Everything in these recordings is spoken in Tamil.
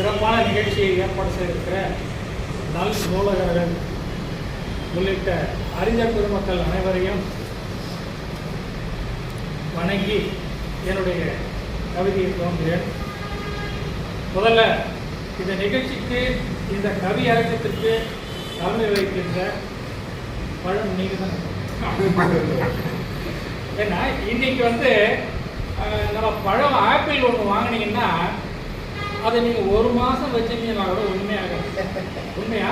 சிறப்பான நிகழ்ச்சியை ஏற்பாடு செய்திருக்கிற நல் நூலகர்கள் உள்ளிட்ட அறிஞர் பெருமக்கள் அனைவரையும் வணங்கி என்னுடைய கவிதையை தோன்றுகிறேன் முதல்ல இந்த நிகழ்ச்சிக்கு இந்த கவி அரங்கத்திற்கு தலைமை வகிக்கின்ற பழம் நீங்கள் தான் ஏன்னா இன்னைக்கு வந்து நம்ம பழம் ஆப்பிள் ஒன்று வாங்கினீங்கன்னா அதை நீங்கள் ஒரு மாதம் வச்சிருந்தீங்கன்னா கூட உண்மையாக உண்மையா?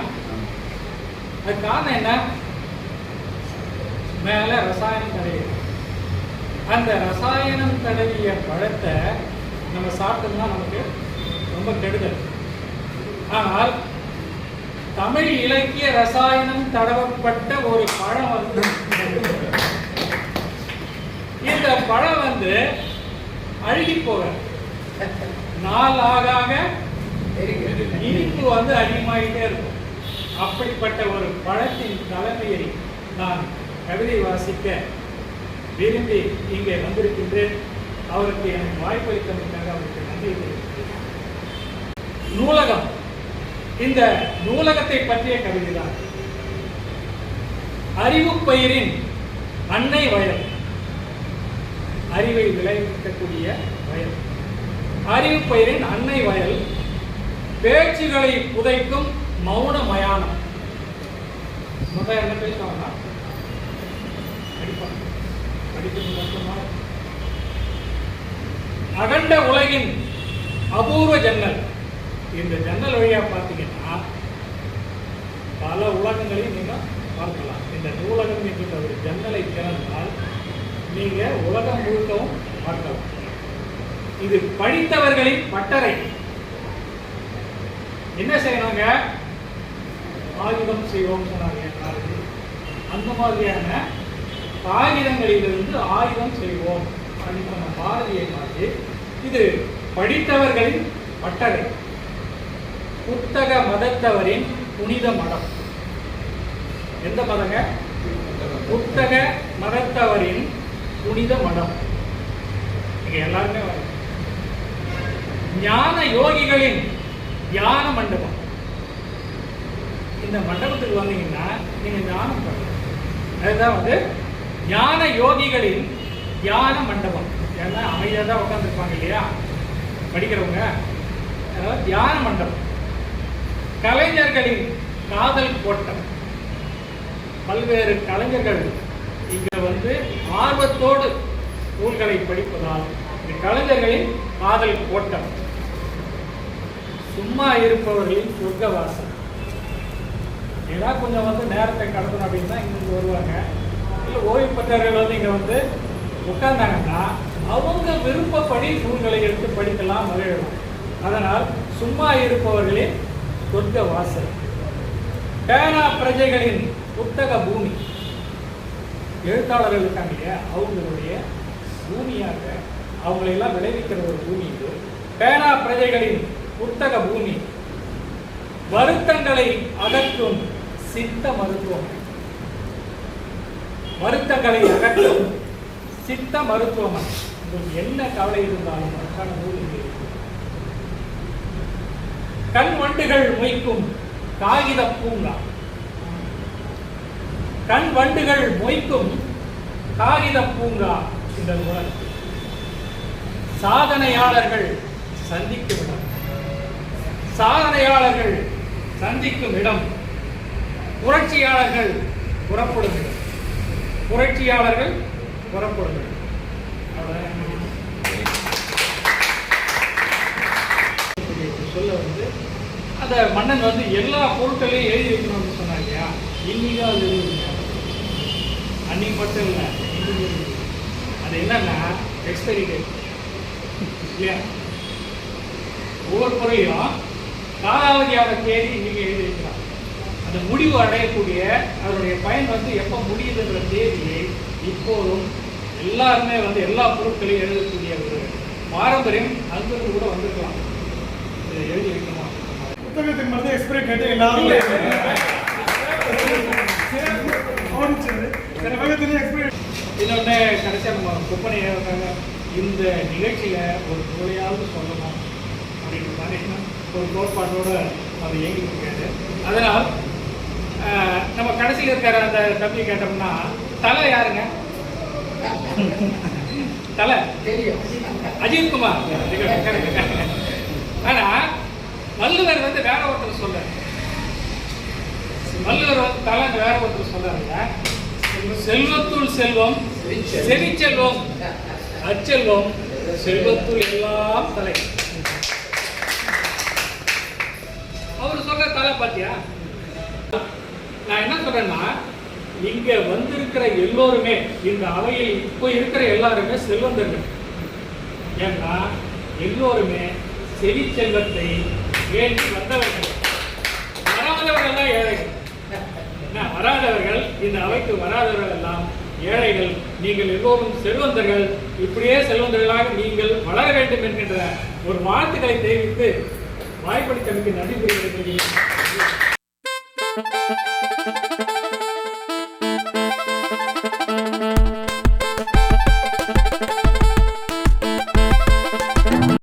அது காரணம் என்ன? மேலே ரசாயனம் தடவி அந்த ரசாயனம் தடவிய பழத்தை நம்ம சாப்பிட்டோம்னா நமக்கு ரொம்ப கெடுதல். ஆனால் தமிழ் இலக்கிய ரசாயனம் தடவப்பட்ட ஒரு பழம் வந்து இந்த பழம் வந்து அழுகி போக நாள் ஆக ஆக இனிப்பு வந்து அதிகமாகிட்டே இருக்கும். அப்படிப்பட்ட ஒரு பழத்தின் தலைமையை நான் கவிதை வாசிக்க விரும்பி இங்கே வந்திருக்கின்றேன். அவருக்கு எனக்கு வாய்ப்பளித்ததற்காக அவருக்கு நன்றி தெரிவிக்கிறேன் நூலகம். இந்த நூலகத்தை பற்றிய கவிதை தான் அறிவுப்பயிரின் அன்னை வயல். அறிவை விளைவிக்கக்கூடிய வயல். அறிவுப்பயிரின் அன்னை வயல் பேச்சுகளை புதைக்கும் மௌன மயானம். முதல்ல என்ன பேசுவாங்க அகண்ட உலகின் அபூர்வ ஜன்னல். இந்த ஜன்னல் வழியா பார்த்தீங்கன்னா பல உலகங்களையும் நீங்க பார்க்கலாம். இந்த நூலகம் என்கின்ற ஒரு ஜன்னலை திறந்தால் நீங்க உலகம் முழுக்கவும் பார்க்கலாம். இது படித்தவர்களின் பட்டறை. என்ன செய்யணுங்க ஆயுதம் செய்வோம் சொன்னாங்க அந்த மாதிரியான காகிதங்களிலிருந்து ஆயுதம் செய்வோம் அப்படின்னு சொன்ன பாரதியை மாதிரி இது படித்தவர்களின் பட்டறை. புத்தக மதத்தவரின் புனித மடம். எந்த மதங்க? புத்தக மதத்தவரின் புனித மடம். எல்லாருமே வரும் ஞான யோகிகளின் தியான மண்டபம். இந்த மண்டபத்துக்கு வந்தீங்கன்னா நீங்க ஞானம் பண்ணலாம். அதுதான் வந்து ஞான யோகிகளின் தியான மண்டபம். ஏன்னா அமைதியாக தான் உட்காந்துருப்பாங்க இல்லையா? படிக்கிறவங்க. அதாவது தியான மண்டபம். கலைஞர்களின் காதல் கோட்டம். பல்வேறு கலைஞர்கள் இங்க வந்து ஆர்வத்தோடு நூல்களை படிப்பதால் இந்த கலைஞர்களின் காதல் கோட்டம். சும்மா இருப்பவர்களின் சொர்க்க வாசல் ஏதாவது கொஞ்சம் வந்து நேரத்தை கடத்தணும் அப்படின்னா இங்கே வருவாங்க. இல்லை ஓய்வு பெற்றவர்கள் வந்து இங்கே வந்து உட்கார்ந்தாங்கன்னா அவங்க விருப்பப்படி நூல்களை எடுத்து படிக்கலாம் மகிழலாம் அதனால் சும்மா இருப்பவர்களின் சொர்க்க வாசல் பேனா பிரஜைகளின் புத்தக பூமி. எழுத்தாளர்கள் இருக்காங்க இல்லையா? அவங்களுடைய பூமியாக அவங்களையெல்லாம் விளைவிக்கிற ஒரு பூமி இது. பேனா பிரஜைகளின் புத்தக பூமி. வருத்தங்களை அகற்றும் சித்த மருத்துவம். வருத்தங்களை அகற்றும் சித்த மருத்துவமனை உங்களுக்கு என்ன கவலை இருந்தாலும் அதற்கான நூல் இங்கே கண் வண்டுகள் மொய்க்கும் காகித பூங்கா. கண் வண்டுகள் மொய்க்கும் காகித பூங்கா என்ற நூல் சாதனையாளர்கள் சந்திக்க விடும் சாதனையாளர்கள் சந்திக்கும் இடம். புரட்சியாளர்கள் புறப்படும் இடம். புரட்சியாளர்கள் புறப்படும் இடம். சொல்ல வந்து அந்த மன்னன் வந்து எல்லா பொருட்களையும் எழுதி வைக்கணும்னு சொன்னாங்க இல்லையா? இன்னைக்கு அது எழுதி அன்னைக்கு மட்டும் இல்லை இன்னைக்கு எழுதி அது என்னன்னா எக்ஸ்பைரி டேட் இல்லையா? ஒவ்வொரு முறையும் காலாவதியான தேதி இன்னைக்கு எழுதி வைக்கிறான் அந்த முடிவு அடையக்கூடிய அதனுடைய பயன் வந்து எப்போ முடியுதுன்ற தேதியை இப்போதும் எல்லாருமே வந்து எல்லா பொருட்களையும் எழுதக்கூடிய ஒரு பாரம்பரியம் அங்கிருந்து கூட வந்திருக்கலாம். இதை எழுதி வைக்கணும்? புத்தகத்துக்கு மட்டும் எக்ஸ்பிரி கேட்டு எல்லாரும் இன்னொன்று கடைசியாக நம்ம குப்பனை இந்த நிகழ்ச்சியில் ஒரு துறையாவது சொல்லணும். அப்படின்ற மாதிரி ஒரு கோட்பாட்டோடு அவர் இயங்கிட்டு இருக்காரு அதனால் ஆஹ், நம்ம கடைசியில் இருக்கிற அந்த தம்பி கேட்டோம்னா தலை யாருங்க? தலை? தெரியும் அஜித்குமார் ஆனா வள்ளுவர் வந்து வேற ஒருத்தர் சொல்ற வள்ளுவர் வந்து தலை வேற ஒருத்தர் சொல்றாருங்க செல்வத்துள் செல்வம் செவிச்செல்வம். அச்செல்வம் செல்வத்துள் எல்லாம் தலை. சொன்ன தலை பார்த்தியா நான் என்ன சொல்றேன்னா இங்க வந்திருக்கிற எல்லோருமே இந்த அவையில் இப்போ இருக்கிற எல்லாருமே செல்வந்தர்கள். ஏன்னா எல்லோருமே செவி செல்வத்தை வேண்டி வந்தவர்கள். வராதவர்கள் தான் ஏழைகள். என்ன, வராதவர்கள் இந்த அவைக்கு வராதவர்கள் எல்லாம் ஏழைகள். நீங்கள் எல்லோரும் செல்வந்தர்கள். இப்படியே செல்வந்தர்களாக நீங்கள் வளர வேண்டும் என்கின்ற ஒரு வாழ்த்துக்களை தெரிவித்து வாய்ப்பளித்தமைக்கு நன்றி தெரிவித்துக் கொள்கிறேன்